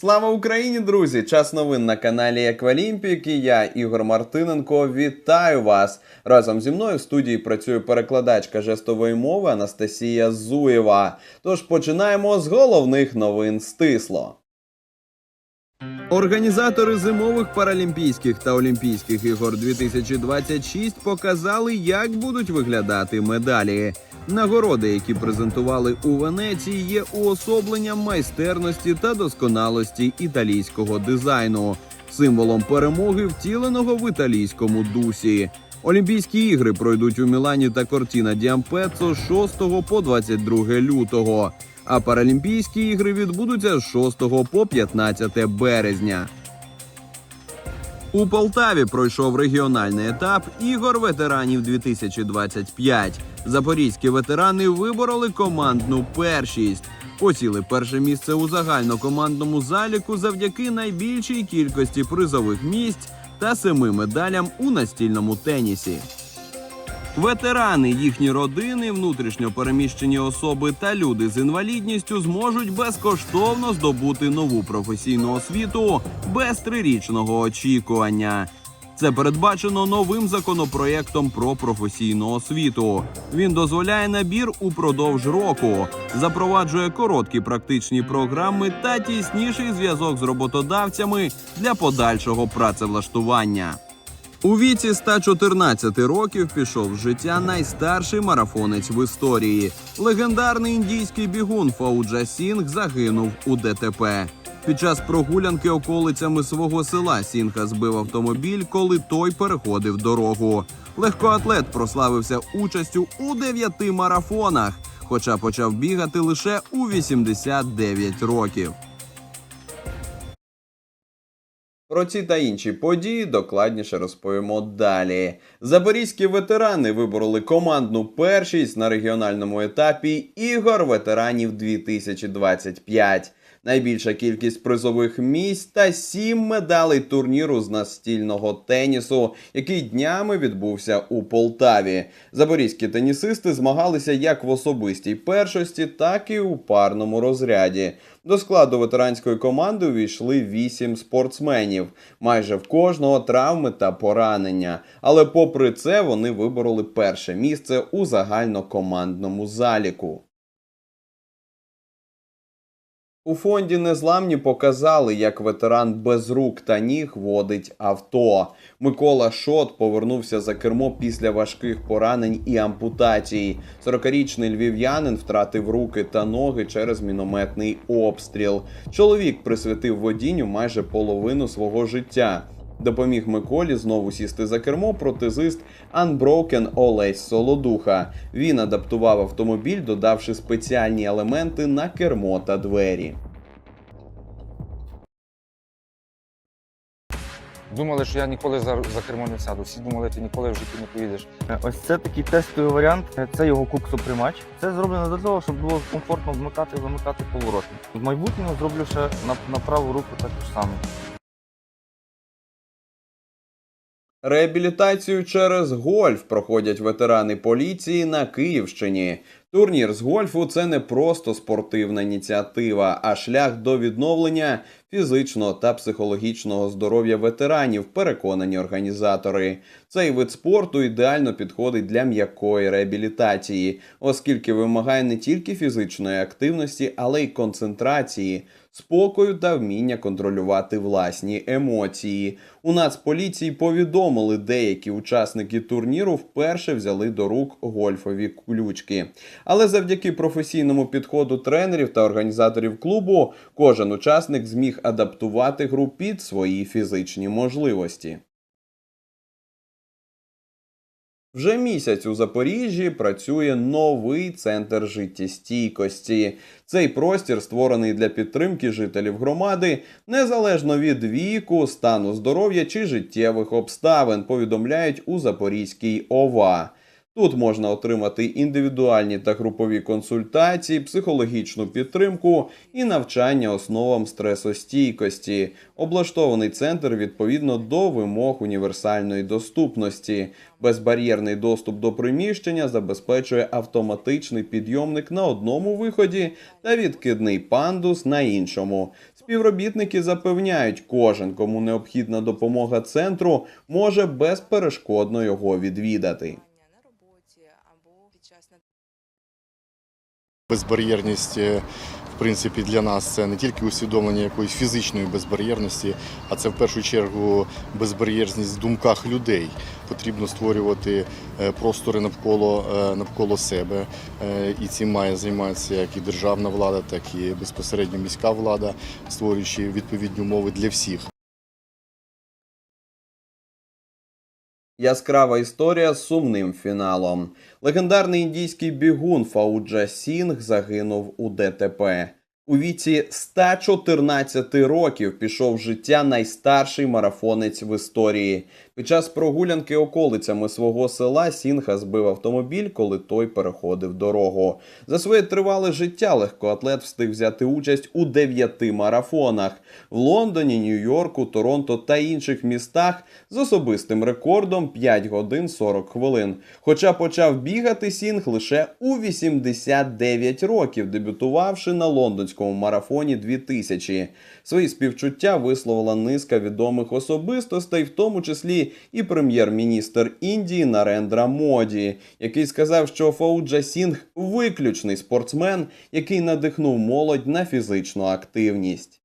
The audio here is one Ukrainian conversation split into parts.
Слава Україні, друзі! Час новин на каналі Еквалімпік і я, Ігор Мартиненко, вітаю вас! Разом зі мною в студії працює перекладачка жестової мови Анастасія Зуєва. Тож починаємо з головних новин стисло. Організатори зимових паралімпійських та олімпійських ігор 2026 показали, як будуть виглядати медалі. Нагороди, які презентували у Венеції, є уособленням майстерності та досконалості італійського дизайну, символом перемоги, втіленого в італійському дусі. Олімпійські ігри пройдуть у Мілані та Кортіна Діампецо з 6 по 22 лютого. А Паралімпійські ігри відбудуться з 6 по 15 березня. У Полтаві пройшов регіональний етап ігор ветеранів 2025. Запорізькі ветерани вибороли командну першість. Посіли перше місце у загальнокомандному заліку завдяки найбільшій кількості призових місць та семи медалям у настільному тенісі. Ветерани, їхні родини, внутрішньо переміщені особи та люди з інвалідністю зможуть безкоштовно здобути нову професійну освіту без трирічного очікування. Це передбачено новим законопроєктом про професійну освіту. Він дозволяє набір упродовж року, запроваджує короткі практичні програми та тісніший зв'язок з роботодавцями для подальшого працевлаштування. У віці 114 років пішов з життя найстарший марафонець в історії. Легендарний індійський бігун Фауджа Сінг загинув у ДТП. Під час прогулянки околицями свого села Сінга збив автомобіль, коли той переходив дорогу. Легкоатлет прославився участю у дев'яти марафонах, хоча почав бігати лише у 89 років. Про ці та інші події докладніше розповімо далі. Запорізькі ветерани вибороли командну першість на регіональному етапі ігор ветеранів 2025. Найбільша кількість призових місць та сім медалей турніру з настільного тенісу, який днями відбувся у Полтаві. Запорізькі тенісисти змагалися як в особистій першості, так і у парному розряді. До складу ветеранської команди увійшли вісім спортсменів. Майже в кожного травми та поранення. Але попри це вони вибороли перше місце у загальнокомандному заліку. У фонді незламні показали, як ветеран без рук та ніг водить авто. Микола Шот повернувся за кермо після важких поранень і ампутацій. 40-річний львів'янин втратив руки та ноги через мінометний обстріл. Чоловік присвятив водінню майже половину свого життя. Допоміг Миколі знову сісти за кермо протезист Unbroken Олесь Солодуха. Він адаптував автомобіль, додавши спеціальні елементи на кермо та двері. Думали, що я ніколи за, за кермо не сяду. Всі думали, ти ніколи в житті не поїдеш. Ось це такий тестовий варіант. Це його куксоприймач. Це зроблено для того, щоб було комфортно вмикати і вимикати повороти. В майбутньому зроблю ще на, на праву руку також саме. Реабілітацію через гольф проходять ветерани поліції на Київщині. Турнір з гольфу це не просто спортивна ініціатива, а шлях до відновлення фізичного та психологічного здоров'я ветеранів, переконані організатори. Цей вид спорту ідеально підходить для м'якої реабілітації, оскільки вимагає не тільки фізичної активності, але й концентрації, спокою та вміння контролювати власні емоції. У Нацполіції повідомили, деякі учасники турніру вперше взяли до рук гольфові ключки. Але завдяки професійному підходу тренерів та організаторів клубу, кожен учасник зміг адаптувати гру під свої фізичні можливості. Вже місяць у Запоріжжі працює новий центр життєстійкості. Цей простір створений для підтримки жителів громади незалежно від віку, стану здоров'я чи життєвих обставин, повідомляють у Запорізькій ОВА. Тут можна отримати індивідуальні та групові консультації, психологічну підтримку і навчання основам стресостійкості. Облаштований центр відповідно до вимог універсальної доступності. Безбар'єрний доступ до приміщення забезпечує автоматичний підйомник на одному виході та відкидний пандус на іншому. Співробітники запевняють, кожен, кому необхідна допомога центру, може безперешкодно його відвідати. на роботі або під час Безбар'єрність, е, в принципі, для нас це не тільки усвідомлення якоїсь фізичної безбар'єрності, а це в першу чергу безбар'єрність в думках людей. Потрібно створювати е, простори навколо, е, навколо себе. І цим має займатися як і державна влада, так і безпосередньо міська влада, створюючи відповідні умови для всіх. Яскрава історія з сумним фіналом. Легендарний індійський бігун Фауджа Сінг загинув у ДТП. У віці 114 років пішов з життя найстарший марафонець в історії. Під час прогулянки околицями свого села Сінга збив автомобіль, коли той переходив дорогу. За своє тривале життя легкоатлет встиг взяти участь у дев'яти марафонах в Лондоні, Нью-Йорку, Торонто та інших містах з особистим рекордом 5 годин 40 хвилин. Хоча почав бігати Сінг лише у 89 років, дебютувавши на лондонському марафоні 2000. Свої співчуття висловила низка відомих особистостей, в тому числі і прем'єр-міністр Індії Нарендра Моді, який сказав, що Фауджа Сінг виключний спортсмен, який надихнув молодь на фізичну активність.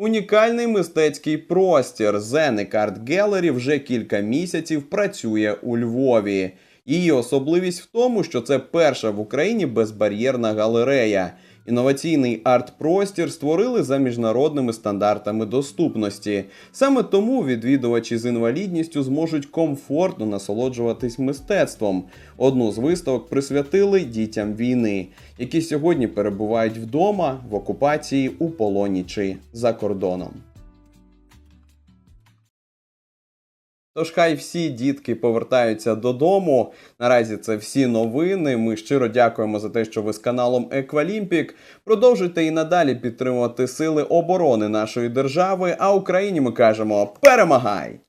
Унікальний мистецький простір Art Gallery вже кілька місяців працює у Львові. Її особливість в тому, що це перша в Україні безбар'єрна галерея. Інноваційний арт-простір створили за міжнародними стандартами доступності. Саме тому відвідувачі з інвалідністю зможуть комфортно насолоджуватись мистецтвом. Одну з виставок присвятили дітям війни, які сьогодні перебувають вдома в окупації у полоні чи за кордоном. Тож хай всі дітки повертаються додому. Наразі це всі новини. Ми щиро дякуємо за те, що ви з каналом Еквалімпік. Продовжуйте і надалі підтримувати сили оборони нашої держави. А Україні ми кажемо перемагай!